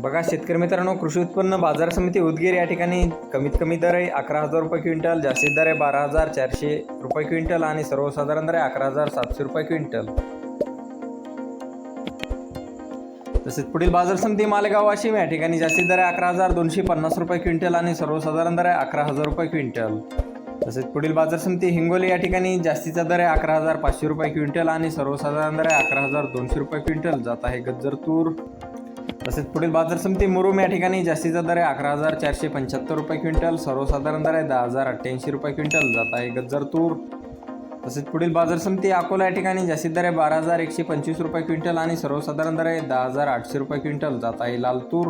बघा शेतकरी मित्रांनो कृषी उत्पन्न बाजार समिती उदगीर या ठिकाणी कमीत कमी दर आहे अकरा हजार रुपये क्विंटल जास्तीत दर आहे बारा हजार चारशे रुपये क्विंटल आणि सर्वसाधारण दर आहे अकरा हजार सातशे रुपये क्विंटल. तसेच पुढील बाजार समिती मालेगाव वाशिम या ठिकाणी जास्तीत दर आहे अकरा हजार दोनशे पन्नास रुपये क्विंटल आणि सर्वसाधारण दर आहे अकरा हजार रुपये क्विंटल. तसेच पुढील बाजार समिती हिंगोली या ठिकाणी जास्तीचा दर आहे अकरा हजार पाचशे रुपये क्विंटल आणि सर्वसाधारण दर आहे अकरा हजार दोनशे रुपये क्विंटल. जात आहे गज्जर तूर तसेच पुढील बाजार समिती मुरुम या ठिकाणी जास्तीचा दर आहे अकरा हजार चारशे पंच्याहत्तर रुपये क्विंटल सर्वसाधारण दर आहे दहा हजार अठ्ठ्याऐंशी रुपये क्विंटल जात आहे गज्जर तूर. तसेच पुढील बाजार समिती अकोला या ठिकाणी जास्तीत दर आहे बारा हजार एकशे पंचवीस रुपये क्विंटल आणि सर्वसाधारण दर आहे दहा हजार आठशे रुपये क्विंटल जात आहे लाल तूर.